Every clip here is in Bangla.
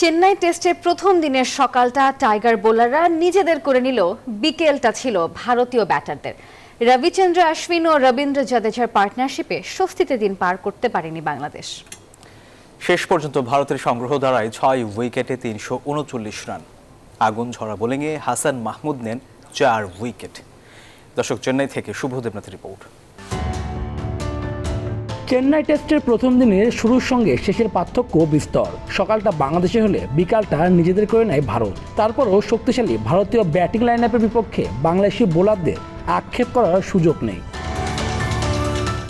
চেন্নাই টেস্টের প্রথম দিনের সকালটা টাইগার বোলাররা নিজেদের করে নিল, বিকেলটা ছিল ভারতীয় ব্যাটারদের। রবিচন্দ্র অশ্বিন ও রবীন্দ্র জাদেজার পার্টনারশিপে স্বস্তিতে দিন পার করতে পারেনি বাংলাদেশ। শেষ পর্যন্ত ভারতের সংগ্রহ দ্বারায় ছয় উইকেটে তিনশো উনচল্লিশ রান। আগুন ঝরা বোলিংয়ে হাসান মাহমুদ নেন চার উইকেট। দর্শক, চেন্নাই থেকে শুভ দেবনাথ রিপোর্ট। চেন্নাই টেস্টের প্রথম দিনের শুরুর সঙ্গে শেষের পার্থক্য বিস্তর। সকালটা বাংলাদেশে হলে বিকালটা নিজেদের করে নেয় ভারত। তারপরও শক্তিশালী ভারতীয় ব্যাটিং লাইন আপের বিপক্ষে বাংলাদেশি বোলারদের আক্ষেপ করার সুযোগ নেই।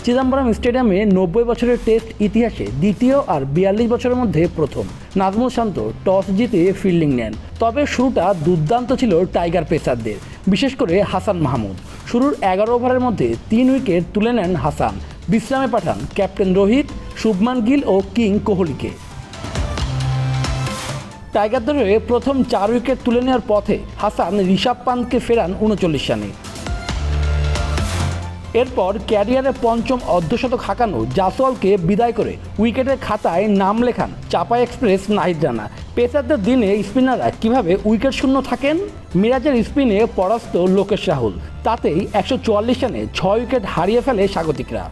চিদম্বরম স্টেডিয়ামে নব্বই বছরের টেস্ট ইতিহাসে দ্বিতীয় আর বিয়াল্লিশ বছরের মধ্যে প্রথম। নাজমুল শান্ত টস জিতে ফিল্ডিং নেন। তবে শুরুটা দুর্দান্ত ছিল টাইগার পেসারদের বিশেষ করে হাসান মাহমুদ। শুরুর এগারো ওভারের মধ্যে তিন উইকেট তুলে নেন হাসান। বিশ্রামে পাঠান ক্যাপ্টেন রোহিত, শুভমান গিল ও কিং কোহলিকে। টাইগারদের হয়ে প্রথম চার উইকেট তুলে নেওয়ার পথে হাসান ঋষভ পান্তকে ফেরান উনচল্লিশ রানে। এরপর ক্যারিয়ারে পঞ্চম অর্ধশতক হাঁকানো জাসওয়ালকে বিদায় করে উইকেটের খাতায় নাম লেখান চাপা এক্সপ্রেস নাহিদ রানা। পেসারদের দিনে স্পিনাররা কীভাবে উইকেট শূন্য থাকেন? মিরাজের স্পিনে পরাস্ত লোকেশ রাহুল, তাতেই একশো চুয়াল্লিশ রানে ছয় উইকেট হারিয়ে ফেলে স্বাগতিকরা।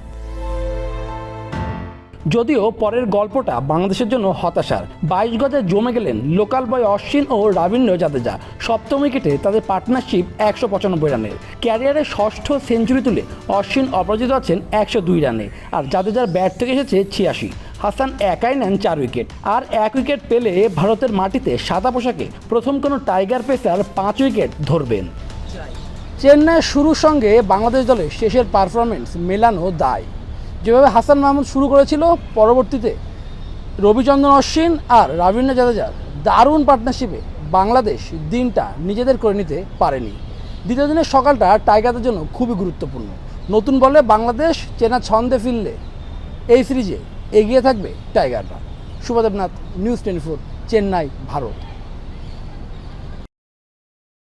যদিও পরের গল্পটা বাংলাদেশের জন্য হতাশার। বাইশ গজে জমে গেলেন লোকাল বয় অশ্বিন ও রবীন্দ্র জাদেজা। সপ্তম উইকেটে তাদের পার্টনারশিপ একশো পঁচানব্বই রানের ক্যারিয়ারে ষষ্ঠ সেঞ্চুরি তুলে অশ্বিন অপরাজিত আছেন একশো দুই রানে। আর জাদেজার ব্যাট থেকে এসেছে ছিয়াশি। হাসান একাই নেন চার উইকেট। আর এক উইকেট পেলে ভারতের মাটিতে সাদা পোশাকে প্রথম কোনো টাইগার পেসার পাঁচ উইকেট ধরবেন। চেন্নাইয়ের শুরুর সঙ্গে বাংলাদেশ দলের শেষের পারফরমেন্স মেলানো দায়। যেভাবে হাসান মাহমুদ শুরু করেছিল, পরবর্তীতে রবিচন্দ্রন অশ্বিন আর রবীন্দ্র জাদেজার দারুণ পার্টনারশিপে বাংলাদেশ দিনটা নিজেদের করে নিতে পারেনি। দ্বিতীয় দিনের সকালটা টাইগারদের জন্য খুবই গুরুত্বপূর্ণ। নতুন বলে বাংলাদেশ চেনা ছন্দে ফিরলে এই সিরিজে এগিয়ে থাকবে টাইগাররা। Shubhadeb Nath, news twenty four, Chennai, Bharat.